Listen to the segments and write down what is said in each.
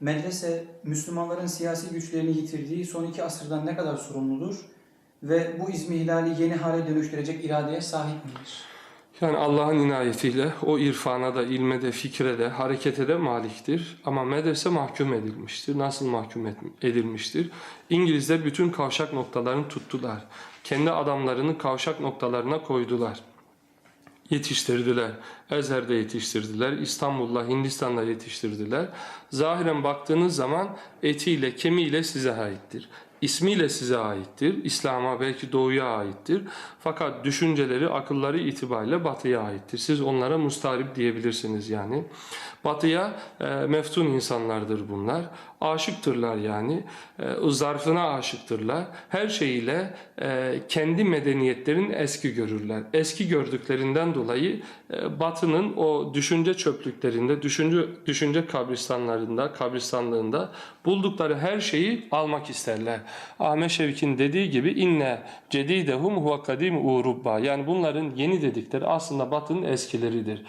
Medrese, Müslümanların siyasi güçlerini yitirdiği son iki asırdan ne kadar sorumludur? Ve bu izmi hilali yeni hale dönüştürecek iradeye sahip midir? Yani Allah'ın inayetiyle o irfana da, ilme de, fikre de, harekete de maliktir. Ama medrese mahkum edilmiştir. Nasıl mahkum edilmiştir? İngilizler bütün kavşak noktalarını tuttular. Kendi adamlarını kavşak noktalarına koydular. Yetiştirdiler. Ezher'de yetiştirdiler. İstanbul'da, Hindistan'da yetiştirdiler. Zahiren baktığınız zaman etiyle, kemiğiyle size aittir. İsmiyle size aittir. İslam'a belki doğuya aittir. Fakat düşünceleri, akılları itibariyle batıya aittir. Siz onlara mustarip diyebilirsiniz yani. Batıya e, meftun insanlardır bunlar. Aşıktırlar yani. E, zarfına aşıktırlar. Her şeyiyle e, kendi medeniyetlerin eski görürler. Eski gördüklerinden dolayı e, Batı'nın o düşünce çöplüklerinde, düşünce düşünce kabristanlarında, kabristanlığında buldukları her şeyi almak isterler. Ahmet Şevkin dediği gibi inne cedidehum huve kadim urubba. Yani bunların yeni dedikleri aslında Batı'nın eskileridir.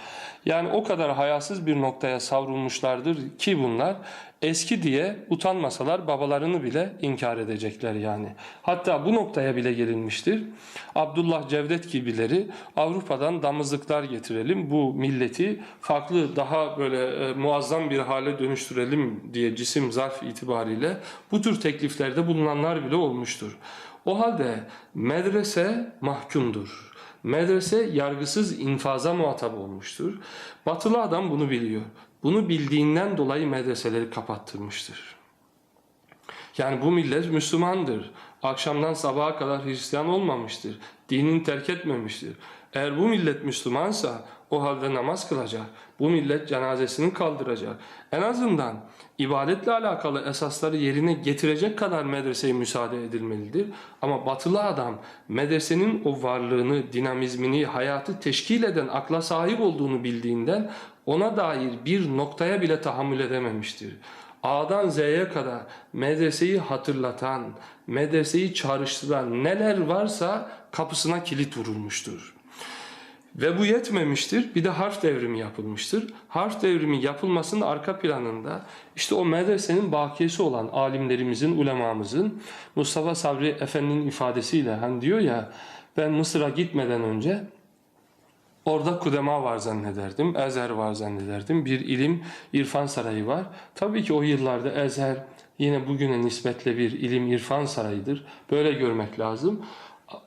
Yani o kadar hayasız bir noktaya savrulmuşlardır ki bunlar eski diye utanmasalar babalarını bile inkar edecekler yani. Hatta bu noktaya bile gelinmiştir. Abdullah Cevdet gibileri Avrupa'dan damızlıklar getirelim. Bu milleti farklı daha böyle e, muazzam bir hale dönüştürelim diye cisim zarf itibariyle bu tür tekliflerde bulunanlar bile olmuştur. O halde medrese mahkumdur. Medrese yargısız infaza muhatap olmuştur. Batılı adam bunu biliyor. Bunu bildiğinden dolayı medreseleri kapattırmıştır. Yani bu millet Müslümandır. Akşamdan sabaha kadar Hristiyan olmamıştır. Dinini terk etmemiştir. Eğer bu millet Müslümansa o halde namaz kılacak. Bu millet cenazesini kaldıracak. En azından ibadetle alakalı esasları yerine getirecek kadar medreseye müsaade edilmelidir. Ama batılı adam medresenin o varlığını, dinamizmini, hayatı teşkil eden akla sahip olduğunu bildiğinden ona dair bir noktaya bile tahammül edememiştir. A'dan Z'ye kadar medreseyi hatırlatan, medreseyi çağrıştıran neler varsa kapısına kilit vurulmuştur. Ve bu yetmemiştir. Bir de harf devrimi yapılmıştır. Harf devrimi yapılmasının arka planında işte o medresenin bakiyesi olan alimlerimizin, ulemamızın Mustafa Sabri Efendi'nin ifadesiyle hani diyor ya ben Mısır'a gitmeden önce Orada Kudema var zannederdim, Ezer var zannederdim. Bir ilim, irfan sarayı var. Tabii ki o yıllarda Ezer yine bugüne nispetle bir ilim, irfan sarayıdır. Böyle görmek lazım.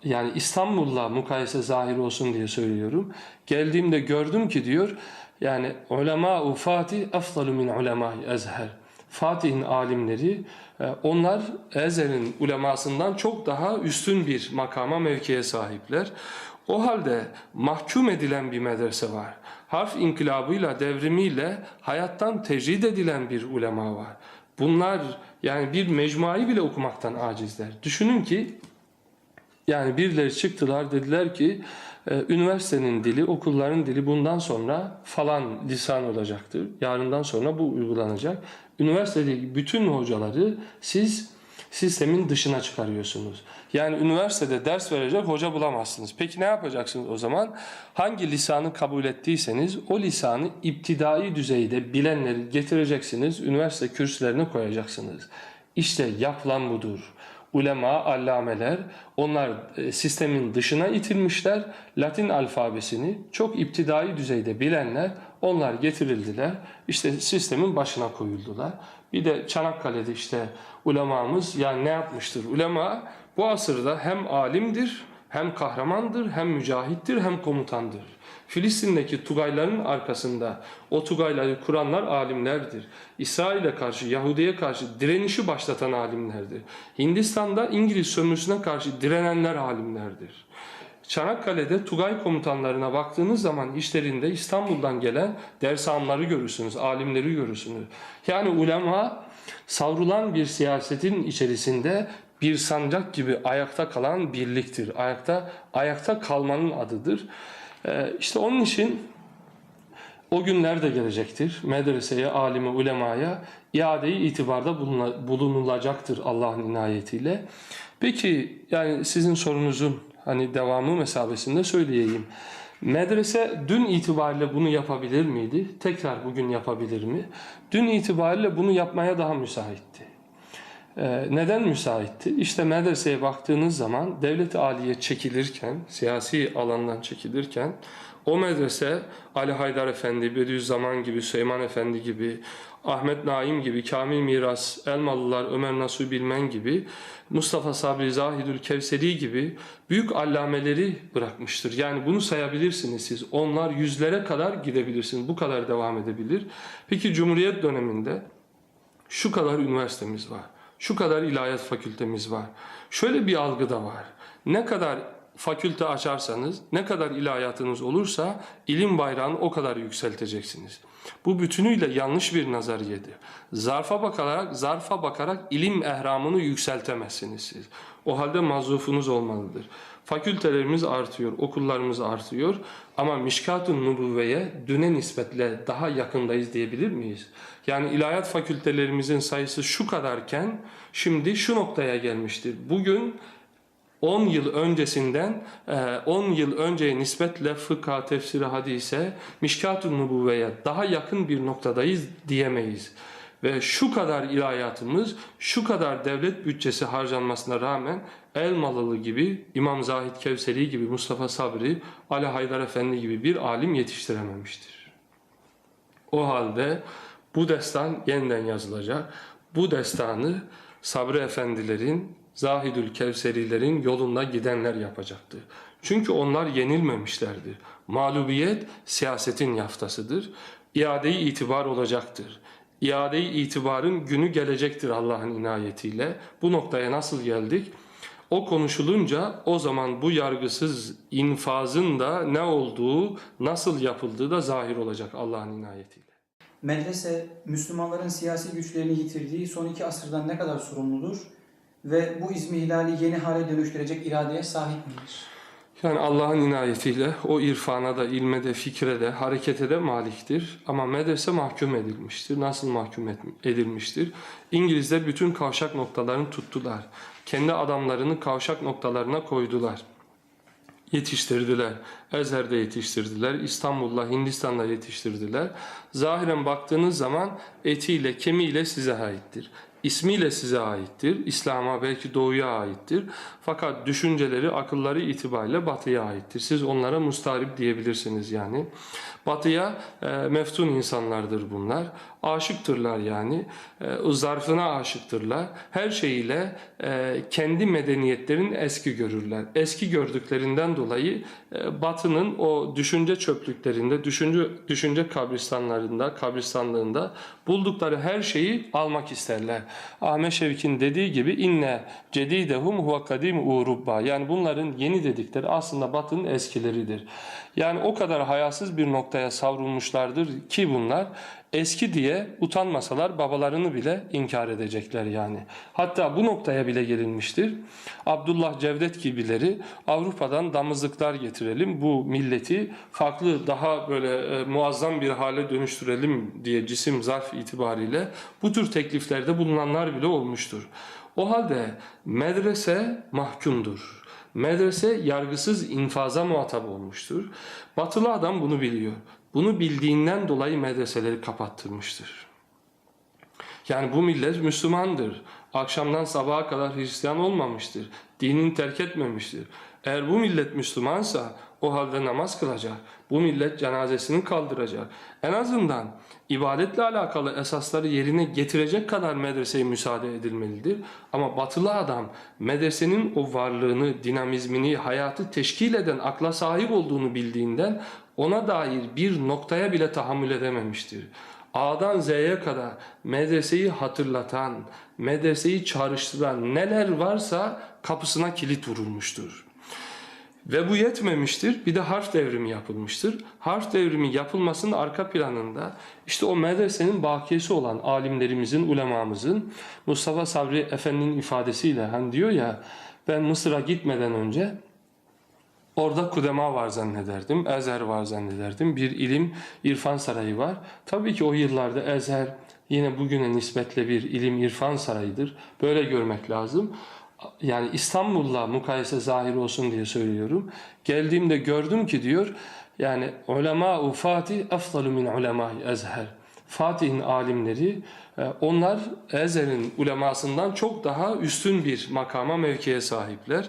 Yani İstanbul'la mukayese zahir olsun diye söylüyorum. Geldiğimde gördüm ki diyor, yani ulema-u Fatih efdalu min ulema Ezher. Fatih'in alimleri e, onlar Ezher'in ulemasından çok daha üstün bir makama mevkiye sahipler. O halde mahkum edilen bir medrese var. Harf inkılabıyla, devrimiyle hayattan tecrid edilen bir ulema var. Bunlar yani bir mecmuayı bile okumaktan acizler. Düşünün ki yani birileri çıktılar dediler ki e, üniversitenin dili, okulların dili bundan sonra falan lisan olacaktır. Yarından sonra bu uygulanacak. Üniversitedeki bütün hocaları siz sistemin dışına çıkarıyorsunuz. Yani üniversitede ders verecek hoca bulamazsınız. Peki ne yapacaksınız o zaman? Hangi lisanı kabul ettiyseniz o lisanı iptidai düzeyde bilenleri getireceksiniz, üniversite kürsülerine koyacaksınız. İşte yapılan budur ulema, allameler onlar e, sistemin dışına itilmişler. Latin alfabesini çok iptidai düzeyde bilenler onlar getirildiler. İşte sistemin başına koyuldular. Bir de Çanakkale'de işte ulemamız yani ne yapmıştır? Ulema bu asırda hem alimdir, hem kahramandır, hem mücahittir, hem komutandır. Filistin'deki Tugayların arkasında o Tugayları kuranlar alimlerdir. İsrail'e karşı, Yahudi'ye karşı direnişi başlatan alimlerdir. Hindistan'da İngiliz sömürüsüne karşı direnenler alimlerdir. Çanakkale'de Tugay komutanlarına baktığınız zaman işlerinde İstanbul'dan gelen dersamları görürsünüz, alimleri görürsünüz. Yani ulema savrulan bir siyasetin içerisinde bir sancak gibi ayakta kalan birliktir. Ayakta ayakta kalmanın adıdır. Ee, işte onun için o günler de gelecektir. Medreseye, alime, ulemaya iade-i itibarda bulunulacaktır Allah'ın inayetiyle. Peki yani sizin sorunuzun hani devamı mesabesinde söyleyeyim. Medrese dün itibariyle bunu yapabilir miydi? Tekrar bugün yapabilir mi? Dün itibariyle bunu yapmaya daha müsaitti. Ee, neden müsaitti? İşte medreseye baktığınız zaman devlet aliye çekilirken, siyasi alandan çekilirken o medrese Ali Haydar Efendi, Bediüzzaman gibi, Süleyman Efendi gibi, Ahmet Naim gibi, Kamil Miras, Elmalılar, Ömer Nasuh Bilmen gibi, Mustafa Sabri Zahidül Kevseri gibi büyük allameleri bırakmıştır. Yani bunu sayabilirsiniz siz. Onlar yüzlere kadar gidebilirsiniz. Bu kadar devam edebilir. Peki Cumhuriyet döneminde şu kadar üniversitemiz var. Şu kadar ilahiyat fakültemiz var. Şöyle bir algı da var. Ne kadar fakülte açarsanız, ne kadar ilahiyatınız olursa ilim bayrağını o kadar yükselteceksiniz. Bu bütünüyle yanlış bir nazariyedir. Zarfa bakarak, zarfa bakarak ilim ehramını yükseltemezsiniz siz. O halde mazufunuz olmalıdır. Fakültelerimiz artıyor, okullarımız artıyor ama Mişkat-ı Nubuvve'ye düne nispetle daha yakındayız diyebilir miyiz? Yani ilahiyat fakültelerimizin sayısı şu kadarken şimdi şu noktaya gelmiştir. Bugün 10 yıl öncesinden e, 10 yıl önceye nispetle fıkha, tefsiri, hadise, Mişkat-ı Nubuvve'ye daha yakın bir noktadayız diyemeyiz. Ve şu kadar ilahiyatımız, şu kadar devlet bütçesi harcanmasına rağmen Elmalılı gibi, İmam Zahid Kevseri gibi, Mustafa Sabri, Ali Haydar Efendi gibi bir alim yetiştirememiştir. O halde bu destan yeniden yazılacak. Bu destanı Sabri Efendilerin, Zahidül Kevserilerin yolunda gidenler yapacaktır. Çünkü onlar yenilmemişlerdir. Mağlubiyet siyasetin yaftasıdır. İade-i itibar olacaktır. İade-i itibarın günü gelecektir Allah'ın inayetiyle. Bu noktaya nasıl geldik? O konuşulunca o zaman bu yargısız infazın da ne olduğu, nasıl yapıldığı da zahir olacak Allah'ın inayetiyle. Medrese, Müslümanların siyasi güçlerini yitirdiği son iki asırdan ne kadar sorumludur? Ve bu izmi hilali yeni hale dönüştürecek iradeye sahip midir? Yani Allah'ın inayetiyle o irfana da, ilme de, fikre de, harekete de maliktir. Ama medrese mahkum edilmiştir. Nasıl mahkum edilmiştir? İngilizler bütün kavşak noktalarını tuttular. Kendi adamlarını kavşak noktalarına koydular. Yetiştirdiler. Ezher'de yetiştirdiler. İstanbul'da, Hindistan'da yetiştirdiler. Zahiren baktığınız zaman etiyle, kemiğiyle size aittir. İsmiyle size aittir. İslam'a belki doğuya aittir. Fakat düşünceleri, akılları itibariyle batıya aittir. Siz onlara mustarip diyebilirsiniz yani. Batıya e, meftun insanlardır bunlar. Aşıktırlar yani. E, zarfına aşıktırlar. Her şeyiyle e, kendi medeniyetlerin eski görürler. Eski gördüklerinden dolayı e, Batı'nın o düşünce çöplüklerinde, düşünce düşünce kabristanlarında, kabristanlığında buldukları her şeyi almak isterler. Ahmet Şevkin dediği gibi inne cedidehum huve kadim urubba. Yani bunların yeni dedikleri aslında Batı'nın eskileridir. Yani o kadar hayasız bir noktaya savrulmuşlardır ki bunlar eski diye utanmasalar babalarını bile inkar edecekler yani. Hatta bu noktaya bile gelinmiştir. Abdullah Cevdet gibileri Avrupa'dan damızlıklar getirelim. Bu milleti farklı daha böyle e, muazzam bir hale dönüştürelim diye cisim zarf itibariyle bu tür tekliflerde bulunanlar bile olmuştur. O halde medrese mahkumdur. Medrese yargısız infaza muhatap olmuştur. Batılı adam bunu biliyor. Bunu bildiğinden dolayı medreseleri kapattırmıştır. Yani bu millet Müslümandır. Akşamdan sabaha kadar Hristiyan olmamıştır. Dinini terk etmemiştir. Eğer bu millet Müslümansa o halde namaz kılacak. Bu millet cenazesini kaldıracak. En azından ibadetle alakalı esasları yerine getirecek kadar medreseye müsaade edilmelidir. Ama batılı adam medresenin o varlığını, dinamizmini, hayatı teşkil eden akla sahip olduğunu bildiğinden ona dair bir noktaya bile tahammül edememiştir. A'dan Z'ye kadar medreseyi hatırlatan, medreseyi çağrıştıran neler varsa kapısına kilit vurulmuştur. Ve bu yetmemiştir. Bir de harf devrimi yapılmıştır. Harf devrimi yapılmasının arka planında işte o medresenin bakiyesi olan alimlerimizin, ulemamızın Mustafa Sabri Efendi'nin ifadesiyle hani diyor ya ben Mısır'a gitmeden önce Orada Kudema var zannederdim, Ezer var zannederdim. Bir ilim, irfan sarayı var. Tabii ki o yıllarda Ezer yine bugüne nispetle bir ilim, irfan sarayıdır. Böyle görmek lazım. Yani İstanbul'la mukayese zahir olsun diye söylüyorum. Geldiğimde gördüm ki diyor, Yani ulema-u Fatih afdalu min ulema-i Ezher. Fatih'in alimleri e, onlar Ezher'in ulemasından çok daha üstün bir makama mevkiye sahipler.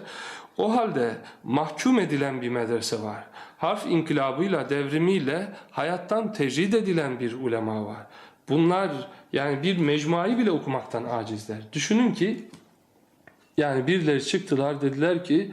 O halde mahkum edilen bir medrese var. Harf inkılabıyla, devrimiyle hayattan tecrid edilen bir ulema var. Bunlar yani bir mecmuayı bile okumaktan acizler. Düşünün ki yani birileri çıktılar dediler ki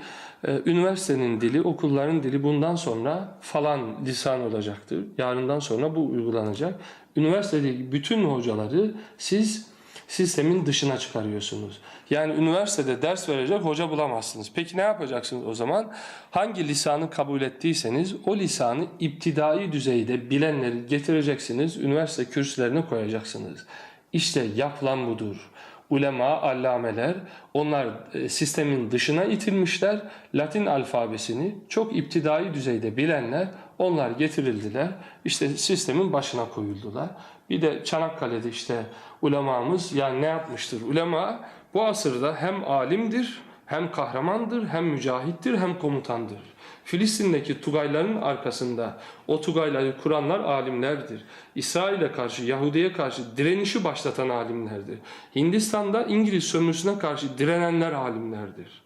e, üniversitenin dili, okulların dili bundan sonra falan lisan olacaktır. Yarından sonra bu uygulanacak. Üniversitedeki bütün hocaları siz sistemin dışına çıkarıyorsunuz. Yani üniversitede ders verecek hoca bulamazsınız. Peki ne yapacaksınız o zaman? Hangi lisanı kabul ettiyseniz o lisanı iptidai düzeyde bilenleri getireceksiniz, üniversite kürsülerine koyacaksınız. İşte yapılan budur ulema, allameler onlar e, sistemin dışına itilmişler. Latin alfabesini çok iptidai düzeyde bilenler onlar getirildiler. İşte sistemin başına koyuldular. Bir de Çanakkale'de işte ulemamız yani ne yapmıştır? Ulema bu asırda hem alimdir, hem kahramandır, hem mücahittir, hem komutandır. Filistin'deki Tugayların arkasında o Tugayları kuranlar alimlerdir. İsrail'e karşı, Yahudi'ye karşı direnişi başlatan alimlerdir. Hindistan'da İngiliz sömürüsüne karşı direnenler alimlerdir.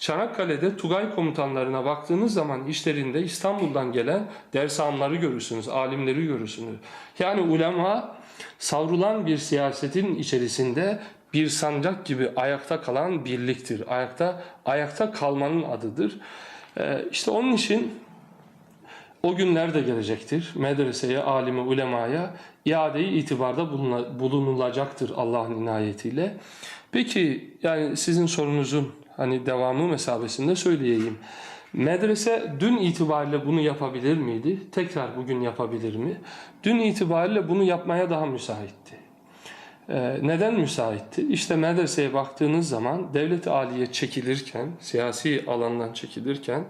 Çanakkale'de Tugay komutanlarına baktığınız zaman işlerinde İstanbul'dan gelen dersamları görürsünüz, alimleri görürsünüz. Yani ulema savrulan bir siyasetin içerisinde bir sancak gibi ayakta kalan birliktir. Ayakta ayakta kalmanın adıdır. Ee, işte onun için o günler de gelecektir. Medreseye, alime, ulemaya iade-i itibarda bulunulacaktır Allah'ın inayetiyle. Peki yani sizin sorunuzun hani devamı mesabesinde söyleyeyim. Medrese dün itibariyle bunu yapabilir miydi? Tekrar bugün yapabilir mi? Dün itibariyle bunu yapmaya daha müsaitti. Ee, neden müsaitti? İşte medreseye baktığınız zaman devlet aliye çekilirken, siyasi alandan çekilirken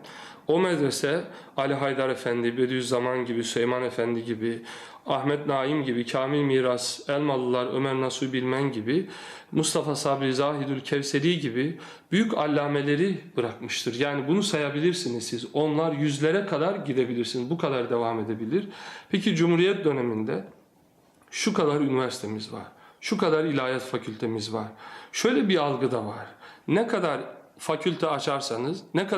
o medrese Ali Haydar Efendi, Bediüzzaman gibi, Süleyman Efendi gibi, Ahmet Naim gibi, Kamil Miras, Elmalılar, Ömer Nasuh Bilmen gibi, Mustafa Sabri Zahidül Kevseri gibi büyük allameleri bırakmıştır. Yani bunu sayabilirsiniz siz. Onlar yüzlere kadar gidebilirsiniz. Bu kadar devam edebilir. Peki Cumhuriyet döneminde şu kadar üniversitemiz var. Şu kadar ilahiyat fakültemiz var. Şöyle bir algı da var. Ne kadar fakülte açarsanız, ne kadar